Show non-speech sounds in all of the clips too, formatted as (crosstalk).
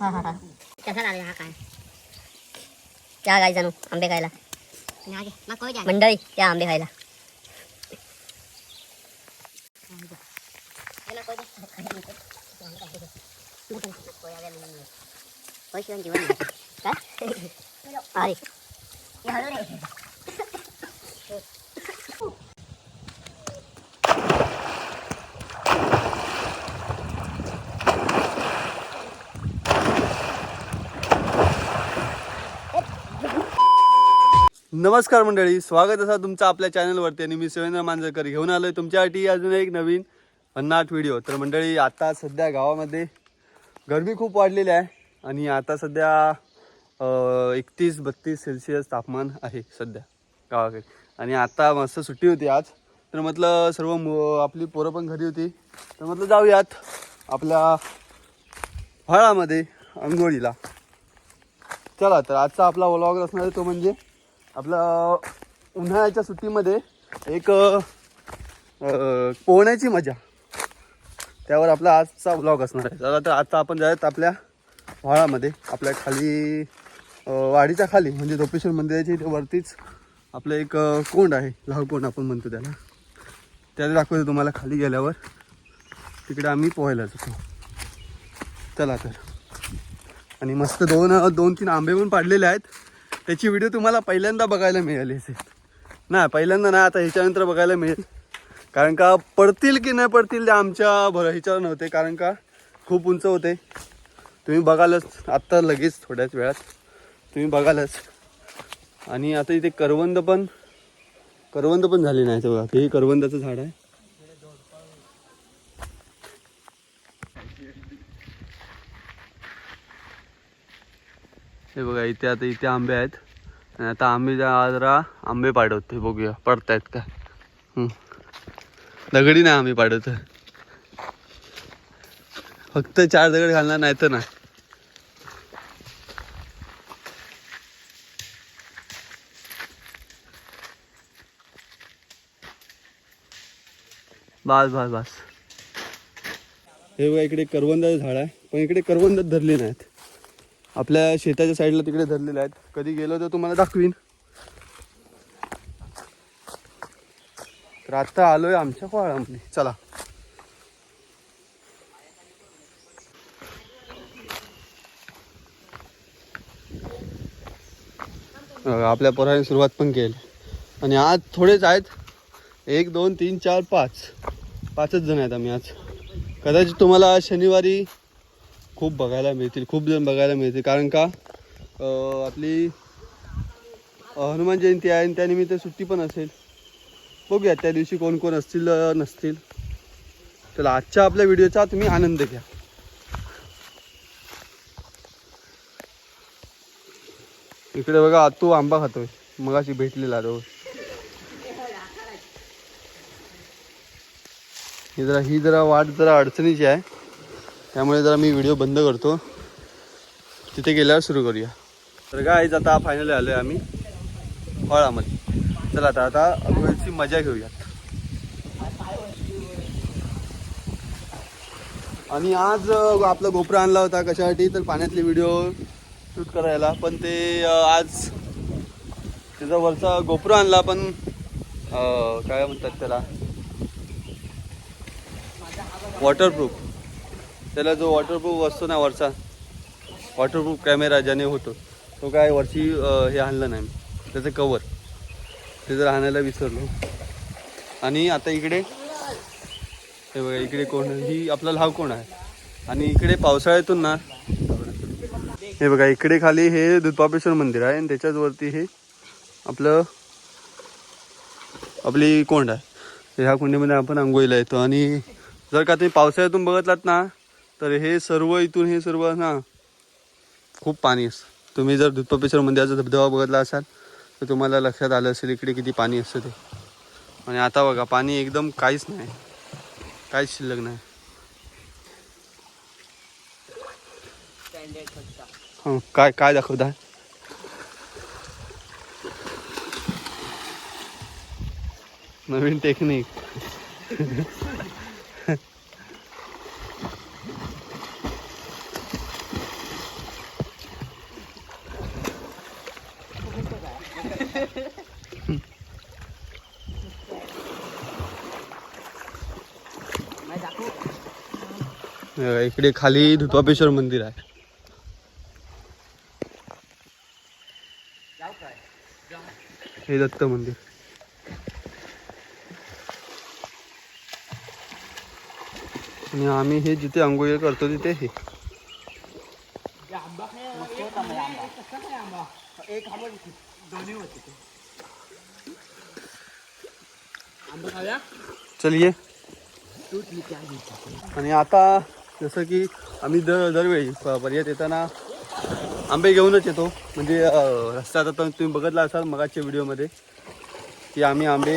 हा हा हा कसा लागला हा काय त्या गाई जाणू आंबे खायला मंडळी त्या आंबे खायला अरे नमस्कार मंडळी स्वागत असा तुमचं आपल्या चॅनलवरती आणि मी शिवेंद्र मांजरकर घेऊन आलोय तुमच्यासाठी अजून एक नवीन भन्नाट व्हिडिओ. तर मंडळी आता सध्या गावामध्ये गरमी खूप वाढलेली आहे आणि आता सध्या एकतीस बत्तीस सेल्सिअस तापमान आहे सध्या गावाकडे. आणि आता मस्त सुट्टी होती आज. तर म्हटलं सर्व आपली पोरं पण घरी होती. तर म्हटलं जाऊयात आपल्या फळामध्ये अंघोळीला चला तर आजचा आपला व्लॉग असणार आहे तो म्हणजे आपलं उन्हाळ्याच्या सुट्टीमध्ये एक पोहण्याची मजा. त्यावर आपला आजचा ब्लॉग असणार आहे. चला तर आता आपण जायत आपल्या व्हाळामध्ये. आपल्या खाली वाडीच्या खाली म्हणजे दोपेश्वर मंदिराच्या इथे वरतीच आपलं एक कोंड आहे. लाव कोंड आपण म्हणतो त्याला. त्याला दाखवतो तुम्हाला खाली गेल्यावर. तिकडे आम्ही पोहायला जातो. चला तर. आणि मस्त दोन दोन तीन आंबे पण पाडलेले आहेत. त्याची व्हिडिओ तुम्हाला पहिल्यांदा बघायला मिळाली असेल. नाही पहिल्यांदा नाही आता ह्याच्यानंतर बघायला मिळेल. कारण का पडतील की नाही पडतील ते आमच्या भर ह्याच्यावर नव्हते. कारण का खूप उंच होते. तुम्ही बघालच. आत्ता लगेच थोड्याच वेळात. तुम्ही बघालच. आणि आता इथे करवंद पण करवंद पण झाले नाही बघा. हे करवंदाचं झाड आहे. हे बघा इथे आता इथे आंबे आहेत. आणि आता आम्ही जरा आंबे पाडवतो बघूया. पडतायत का दगडी नाही आम्ही पाडवतो. फक्त चार दगड घालणार नाही तर नाही. बस बस बस. हे बघा इकडे करवंदाचं झाड आहे. पण इकडे करवंदच धरले नाहीत. आपल्या शेताच्या साईडला तिकडे धरलेले आहेत. कधी गेलो तर तुम्हाला दाखवीन. तर आता आलोय आमच्या कोळामध्ये चला. आपल्या पोराने सुरुवात पण केली. आणि आज थोडेच आहेत. एक दोन तीन चार पाच. पाचच जण आहेत आम्ही आज. कदाचित तुम्हाला शनिवारी खूप बघायला मिळतील खूप जण बघायला मिळतील. कारण का? आपली हनुमान जयंती आहे आणि त्यानिमित्त सुट्टी पण असेल. बघूया त्या दिवशी कोण कोण असतील नसतील. चला आजच्या आपल्या व्हिडिओचा तुम्ही आनंद घ्या. इकडे बघा तू आंबा खातोय. मगाशी भेटलेला रोज ही जरा ही जरा वाट जरा अडचणीची आहे. त्यामुळे जरा मी व्हिडिओ बंद करतो. तिथे गेल्यावर सुरू करूया. तर काय आता फायनली आलो आहे आम्ही फळामध्ये. चला आता आता अगोदरची मजा घेऊयात. आणि आज आपला गोप्रा आणला होता कशासाठी तर पाण्यातले व्हिडिओ शूट करायला. पण ते आज त्याचा वरचा गोप्रो आणला पण काय म्हणतात त्याला? वॉटरप्रूफ त्याला जो वॉटरप्रूफ असतो ना वरचा वॉटरप्रूफ कॅमेरा ज्याने होतो तो काय वरची हे आणलं नाही. त्याचं कवर ते जर आणायला विसरलो. आणि आता इकडे हे बघा इकडे कोण ही आपला लाव कोण आहे? आणि इकडे पावसाळ्यातून ना हे बघा इकडे खाली हे दुधपापेश्वर मंदिर आहे आणि त्याच्याच वरती हे आपलं आपली कोंड आहे. ह्या कोंडीमध्ये आपण आंघोळीला येतो. आणि जर का तुम्ही पावसाळ्यातून बघितलात ना तर हे सर्व इथून हे सर्व ना खूप पाणी असतं. तुम्ही जर दुधपापेश्वर मंदिराचा धबधबा बघितला असाल तर तुम्हाला लक्षात आलं असेल इकडे किती पाणी असतं ते. आणि आता बघा पाणी एकदम काहीच नाही. काहीच शिल्लक नाही. हां काय काय दाखवता? नवीन टेक्निक (laughs) अं, इकडे खाली धुत्वापेश्वर मंदिर आहे. हे दत्त मंदिर. आणि आम्ही हे जिथे आंघोळी करतो तिथे हे. चलिये आणि आता जसं की आम्ही दर दरवेळी प- येताना आंबे घेऊनच येतो. म्हणजे अं, रस्त्यात आता तुम्ही बघितला असाल मगाच्या व्हिडिओमध्ये की आम्ही आंबे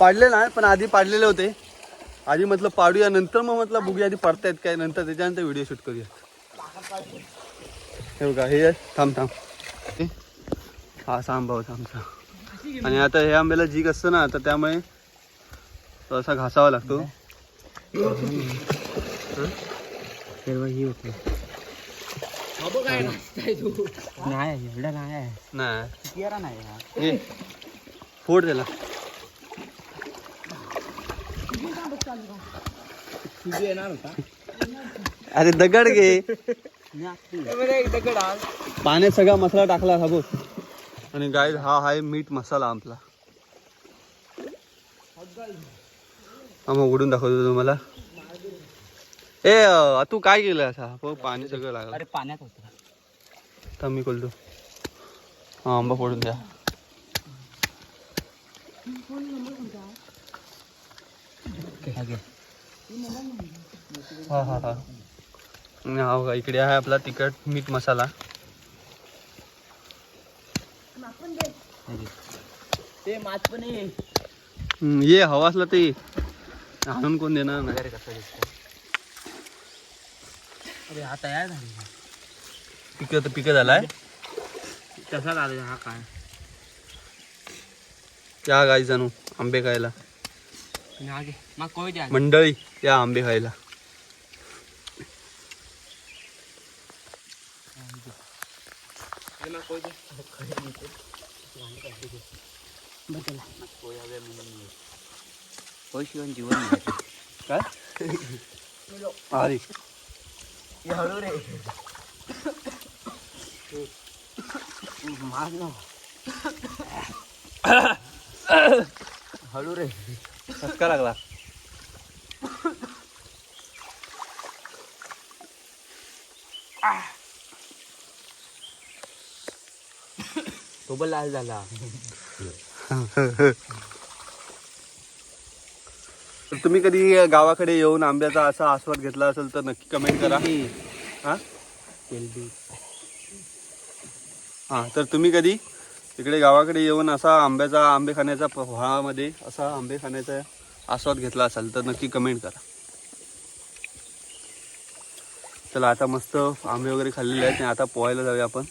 पाडले नाही पण आधी पाडलेले होते. आधी म्हटलं पाडूया नंतर मग म्हटलं बघूया आधी पडतायत काय नंतर त्याच्यानंतर व्हिडिओ शूट करूया. हे बघा हे थांब थांब. हा असा आंबा होता आमचा आणि आता हे आंब्याला जीक असतं ना तर त्यामुळे असा घासावा लागतो. नाही एवढं नाही नाही. हे. फोड त्याला. अरे दगड घे. पाण्यात सगळा मसाला टाकला हा बघ. आणि गाय हा आहे मीठ मसाला आपला हा मग उडून दाखवतो तुम्हाला. ए अं, तू काय केलं असा बघ पाणी सगळं लागलं. अरे पाण्यात होतं थांब मी खोलतो. हा आंबा फोडून द्या. हा हा हा आणि हा बघा इकडे आहे आपला तिखट मीठ मसाला. ते मात पण आहे हम्म, ये हवा असला ते आणून कोण देणार नाही? कसं दिसतं अरे हा तयार झाली. पिकं पिकं झालाय. कसा झाला हा काय? त्या गाई जाणू आंबे खायला. मागे मग कोय द्या. मंडळी या आंबे खायला. मग कोय कोय शिवण जीवन काय? (laughs) अरे हळू रे. मार ना. हळू रे. कसका लागला. तो पण लाल झाला. (laughs) तुम्ही कधी गावाकडे येऊन आंब्याचा असा आस्वाद घेतला असेल तर नक्की कमेंट करा. हा? हा तर तुम्ही कधी इकडे गावाकडे येऊन असा आंब्याचा आंबे खाण्याचा फळामध्ये असा आंबे खाण्याचा आस्वाद घेतला असाल तर नक्की कमेंट करा. चला आता मस्त आंबे वगैरे खाल्लेले आहेत आणि आता पोहायला जाऊया आपण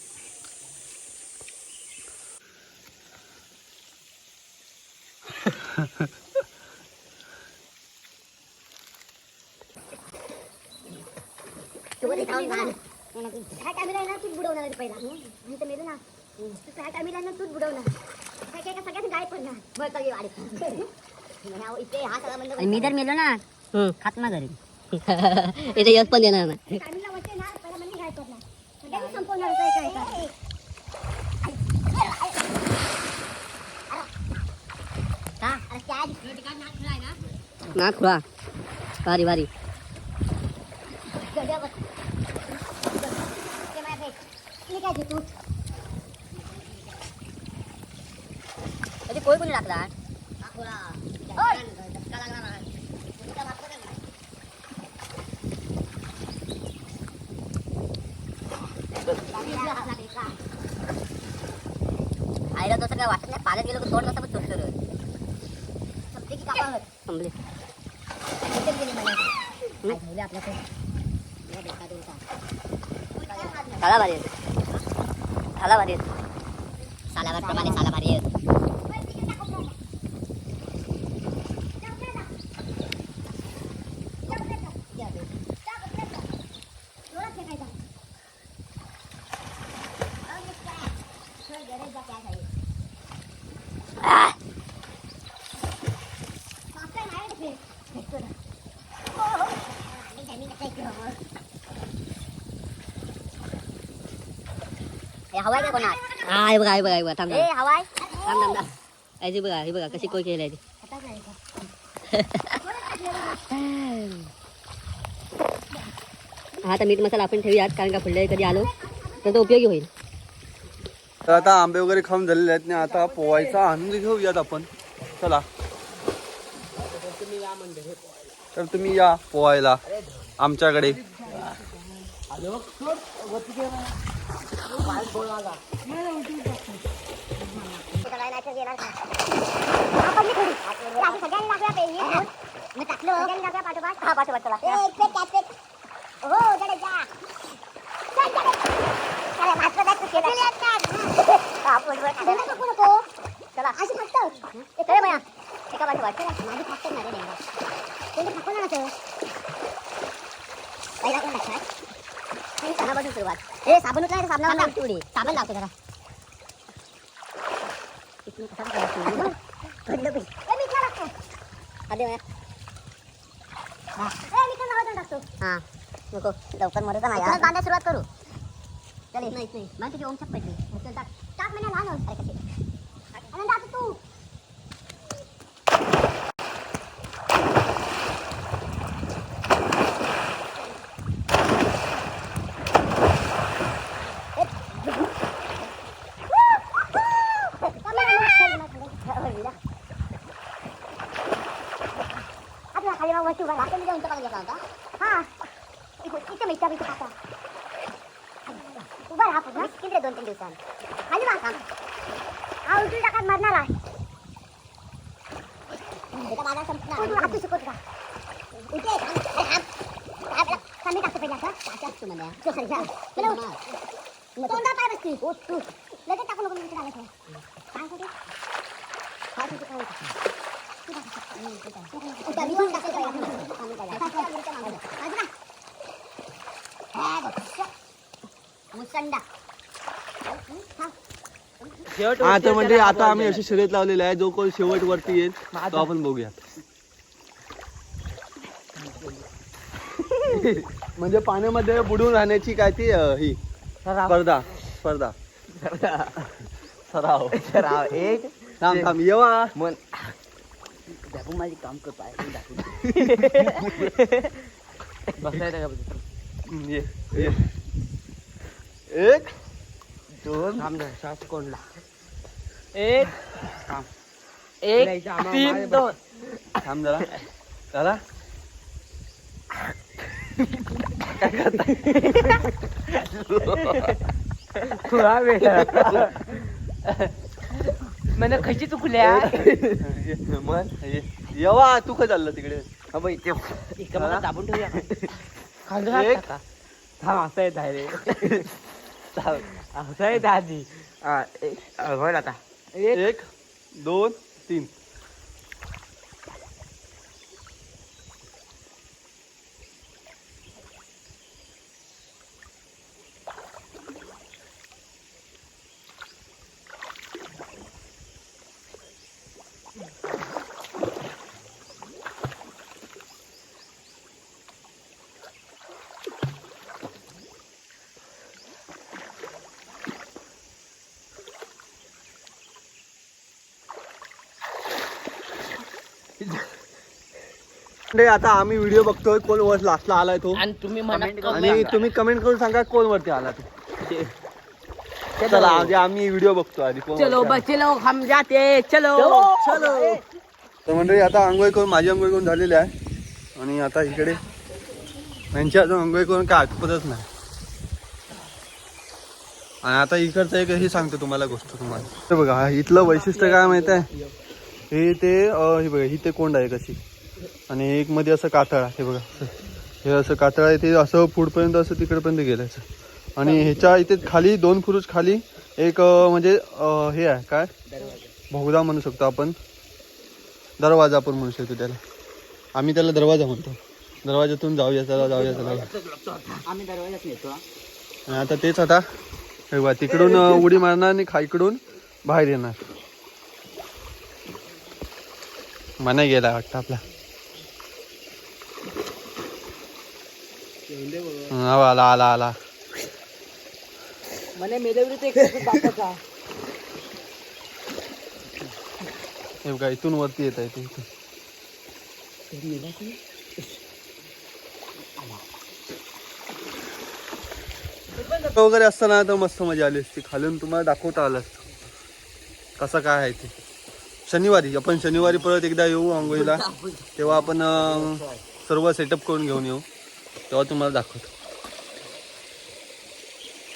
काय कॅमेरा आहे ना तूच बुडवणार आहे पहिला मी तर तू काय तूच बुडवणार काय काय सगळ्यात गाय पडणार बरं सगळी वाढत इथे हा सगळा बंद मी तर मेलो ना खात ना घरी इथे यश पण देणार नाही वाटते ना पहिला म्हणजे गाय पडणार सगळ्यांनी संपवणार काय काय ना खुळा बारी बारी म्हणजे कोई कोणी टाकला आईला तसं काय वाटत नाही पाण्यात गेलो की तोंड कसं पण तुटतं संपले साला भारी साला भारी साला प्रमाणे साला भारी हवाय का हा हे बघा हे बघा हे बघा थांब ए थांब. हवाय. थांब थांब बघा हे बघा कशी कोय केली आहे ती. हा तर मीठ मसाला आपण ठेवूयात कारण का पुढल्या वेळी कधी आलो तर तो उपयोगी होईल. तर आता आंबे वगैरे खाऊन झालेले आहेत आणि आता पोहायचा आनंद घेऊयात आपण. चला. तर तुम्ही या पोहायला आमच्याकडे. चला अशी फाटत एका बाया एका बाजू वाटत माझी फाटत ना रे डेंगा कोणते फाटतो ना तर पहिला कोण टाकणार साबणापासून सुरुवात ए साबण उचला साबण पुढे साबण लावतो जरा. हा. नको. लवकर मरू का नाही. बांधायला सुरुवात करू. चल. नाही नाही. मला तुझी ओम छप पडली चल टाक. टाक म्हणजे लहान होत अरे कशी आनंद आता तू आपला खाली मग वस्तू बघा आपण जाऊन घेतला होता हा इथं मिठा मिठा खाता उभा राहा पुन्हा किती दोन तीन दिवसांत खाली बा काम हा उलटी टाकात मरणार आहे हातू शिकवत का उठे कमी टाकतो पहिला टाकतो मला तोंडा पाय बसती उठ तू लगेच टाकू नको मी टाकायचं काय होते काय होते काय होते उद्या मी पण टाकतो पहिला. आम्ही पहिला. बाजूला. मुसंडा हा तर म्हणजे आता आम्ही अशी शर्यत लावलेली आहे जो कोण शेवट वरती येईल तो आपण बघूया म्हणजे पाण्यामध्ये बुडून राहण्याची काय ती अं, ही स्पर्धा स्पर्धा (laughs) सराव राव एक थांब थांब येवा मन माझी काम करतो आहे (laughs) दाखवून. बसायला का. एक दोन. थांब जरा, श्वास कोणला एक थांब. एक तीन दोन. थांब जरा. जरा तुला वेळ. (laughs) मला कशी चुकल्या? ये. येवा तू काय चाललं तिकडे? हा बाई ते इकडं मला दाबून ठेवूया एक. हात टाका. थांब असं येत आहे रे थांब, असं येत आहे आधी हा, एक, अ, होईल आता एक दोन तीन. म्हणजे आता आम्ही व्हिडिओ बघतोय कोण वर लास्टला आलाय तो. आणि तुम्ही म्हणा आणि तुम्ही कमेंट करून सांगा कोण वरती आला तो. चला आधी आम्ही व्हिडिओ बघतो आधी कोण चलो वरती आला. बचलो हम जाते चलो. चलो. तर मंडळी आता आंघोळ करून माझी आंघोळ करून झालेली आहे. आणि आता इकडे यांची अजून आंघोळ करून काय आठवतच नाही. आणि आता इकडचं एक हे सांगतो तुम्हाला गोष्ट तुम्हाला. बघा हा इथलं वैशिष्ट्य काय माहीत आहे? हे ते अं, हे बघा ही ते कोंड आहे कशी. आणि एक मध्ये असं कातळ आहे हे बघा. हे असं कातळ आहे ते असं पुढपर्यंत असं तिकडपर्यंत गेलं आणि ह्याच्या इथे खाली दोन खुरुच खाली एक म्हणजे हे आहे काय? बहुधा म्हणू शकतो आपण. दरवाजा आपण म्हणू शकतो त्याला. आम्ही त्याला दरवाजा म्हणतो. दरवाजातून जाऊया चला जाऊया चला. आता तेच आता हे बघा तिकडून उडी मारणार आणि खाईकडून बाहेर येणार. मना गेला वाटतं आपला. आला आला आला हे बघा इथून वरती येत आहे ते. वगैरे असताना तर मस्त मजा आली असती. खालून तुम्हाला दाखवता आलं असतं. कसं काय आहे ते? शनिवारी आपण शनिवारी परत एकदा येऊ आंघोळीला. तेव्हा आपण सर्व सेटअप करून घेऊन येऊ. तेव्हा तुम्हाला दाखवतो.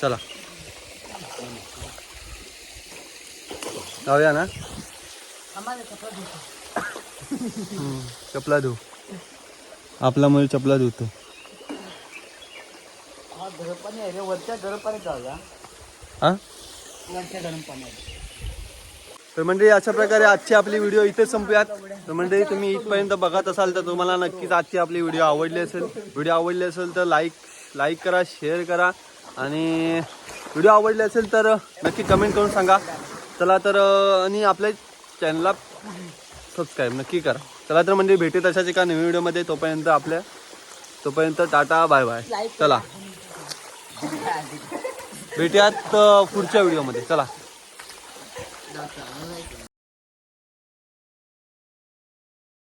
चला. जाऊया ना? चपला धुऊ आपला मुळे चपला धुतो गरम पाणी आहे रे वरच्या गरम पाणी जाऊया. हा? वरच्या गरम पाणी तर म्हणजे अशा प्रकारे आजची आपली व्हिडिओ इथे संपूयात. तर म्हणजे तुम्ही इथपर्यंत बघत असाल तर तुम्हाला नक्कीच आजची आपली व्हिडिओ आवडली असेल. व्हिडिओ आवडली असेल तर लाईक लाईक करा शेअर करा. आणि व्हिडिओ आवडले असेल तर नक्की कमेंट करून सांगा. चला तर आणि आपल्या चॅनलला सबस्क्राईब नक्की करा. चला तर म्हणजे भेटेत अशाच एका नवीन व्हिडिओमध्ये तोपर्यंत आपल्या तोपर्यंत टाटा बाय बाय. चला. भेटूयात पुढच्या व्हिडिओमध्ये चला.